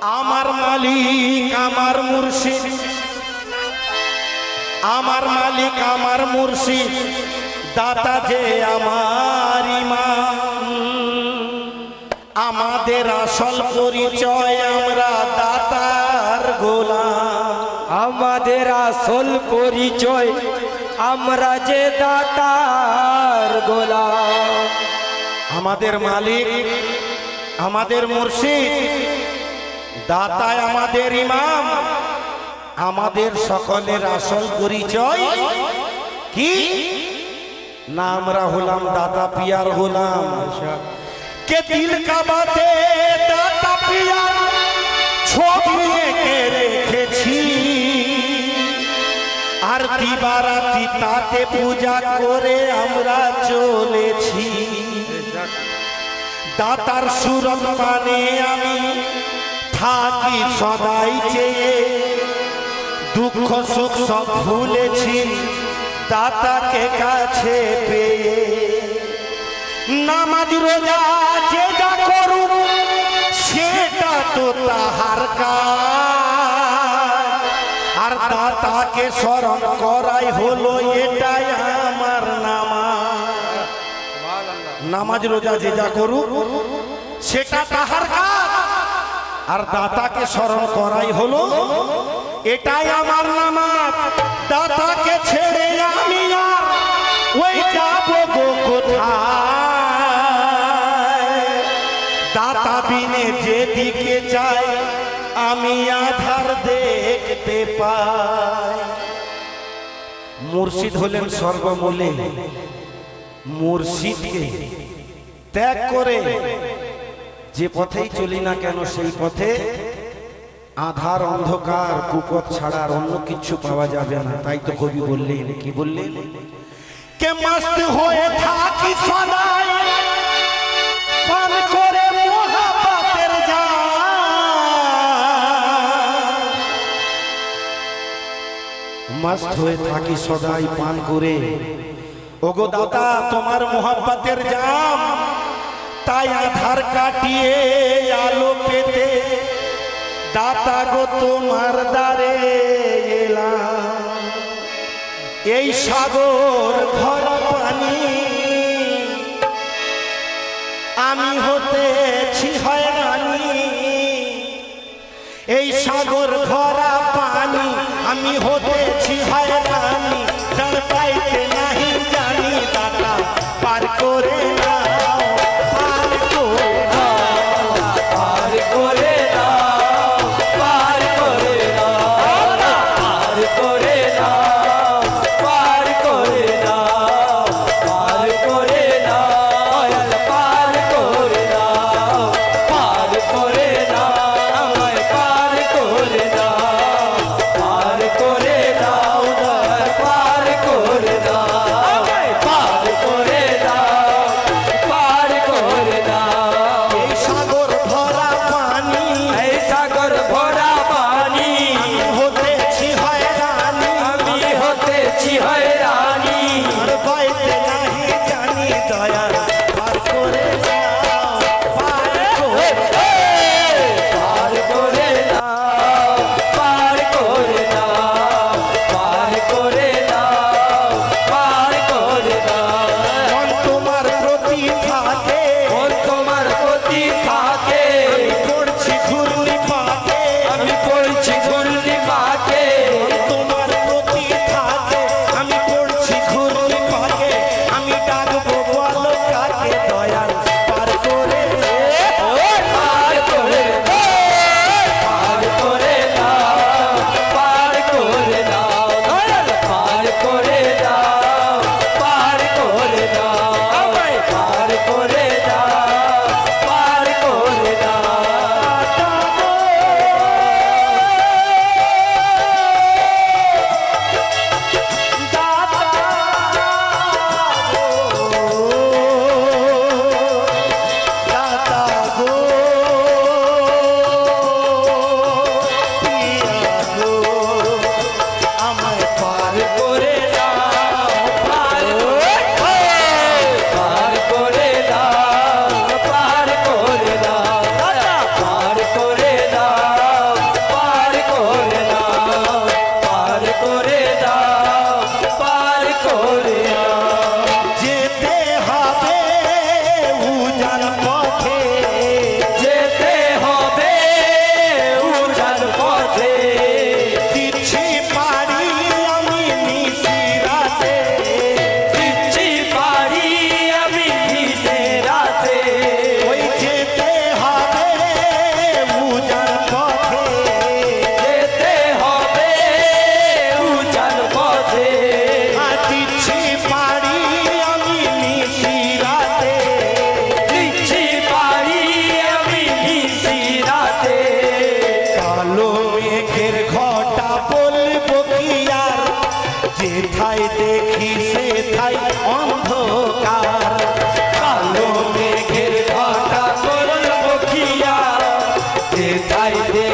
আমার মালিক আমার মুর্শিদ। আমার মালিক আমার মুর্শিদ। দাতা যে আমার ইমাম। আমাদের আসল পরিচয় আমরা দাতার গোলাম। আমাদের আসল পরিচয় আমরা যে দাতার গোলাম। আমাদের মালিক আমাদের মুর্শিদ। দাতায় আমাদের ইমাম, আমাদের সকলের আসল পরিচয় কি? না, আমরা হলাম দাদা পিয়ার হলাম কে দিল কাবাতে দাদা পিয়ার? ছবি এঁকে রেখেছি? আর দিবারাতি তাতে পূজা করে আমরা চলেছি। দাতার সুরত মানে আমি সদাই চেয়ে দুঃখ, সুখ সব ভুলেছি, দাতাকে কাছে পেয়ে। নামাজ, রোজা সেটা তো তাহার আর দাতাকে স্মরণ করাই হলো এটাই আমার নামাজ। নামাজ, রোজা যে যা করুক, সেটা তাহার কাজ। আর দাতাকে স্মরণ করাই হলো, এটাই আমার নামাজ। দাতাকে ছেড়ে আমি আর ওই যাব গো দাতা বিনে যেদিকে যাই আমি আধার দেখতে পাই। মুর্শিদ হলেন সর্বমূলে। মুর্শিদকে ত্যাগ করে যে পথেই চলি না কেন, সেই পথে আধার অন্ধকার, কুপথ ছাড়া আর অন্য কিছু পাওয়া যাবে না। তাই তো কবি বললেন, কি বললেন? কে মস্ত হয়ে থাকি সদাই, পান করে মহাপাতের মস্ত হয়ে থাকি সদাই, পান করে। ওগো দাদা তোমার মোহাব্বতের জাম। তাই আধার কাটিয়ে আলো পেতে দাতা গো তোমার দ্বারে এলাম। এই সাগর ভরা পানি, আমি হতেছি হয়রানি। এই সাগর ভরা পানি, আমি হতেছি হয়রানি। দাঁড় পাইতে নাহি জানি দাদা পার করে নাও তাই দে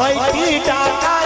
হয় কি টাকা?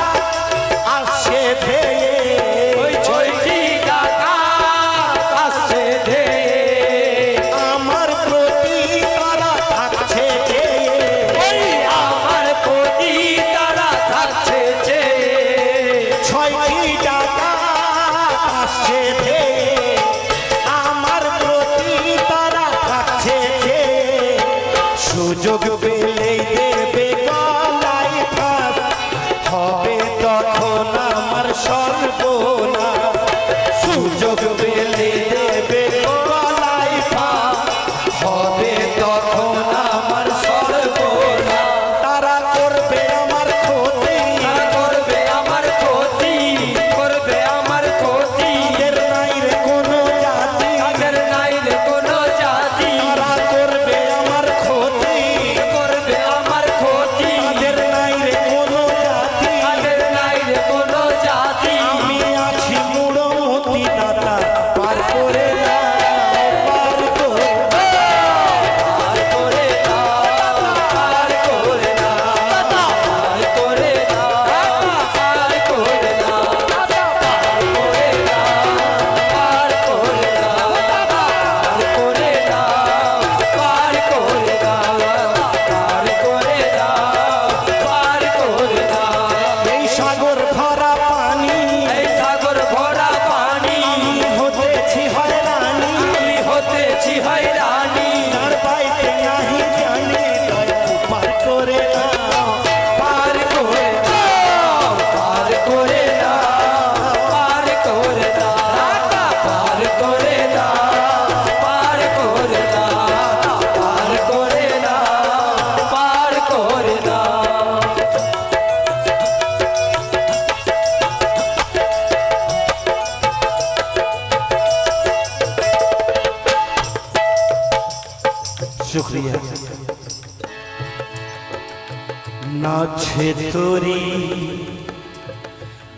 নাচে তোরি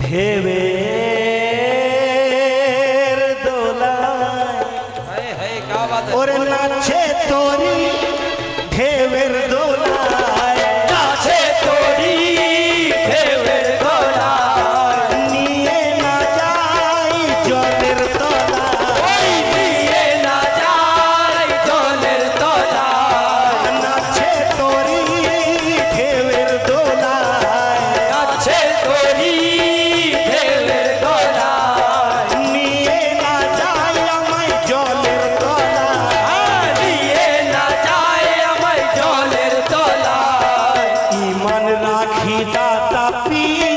ভেবে রাখি দাতা পিয়ার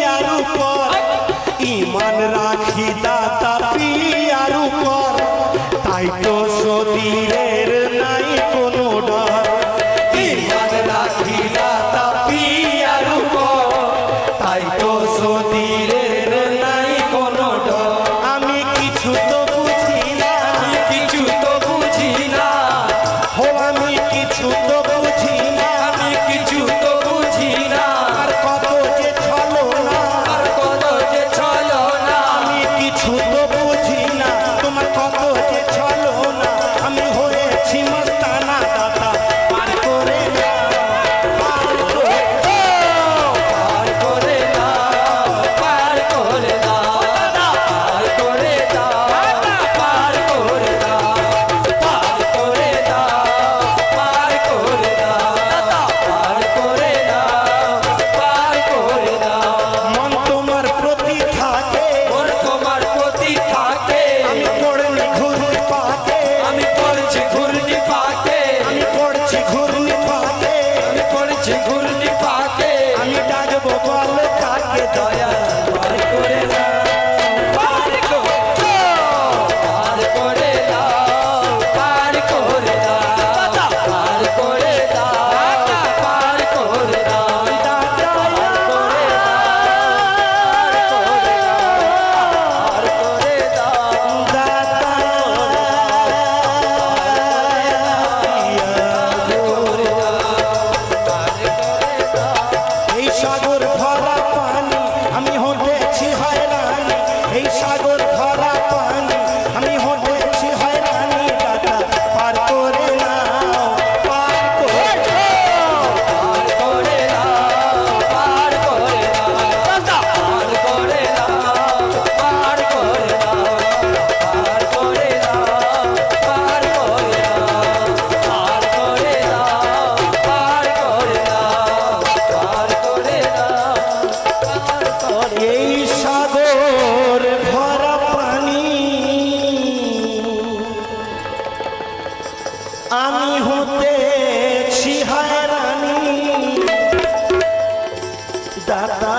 দাদা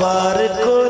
পার করে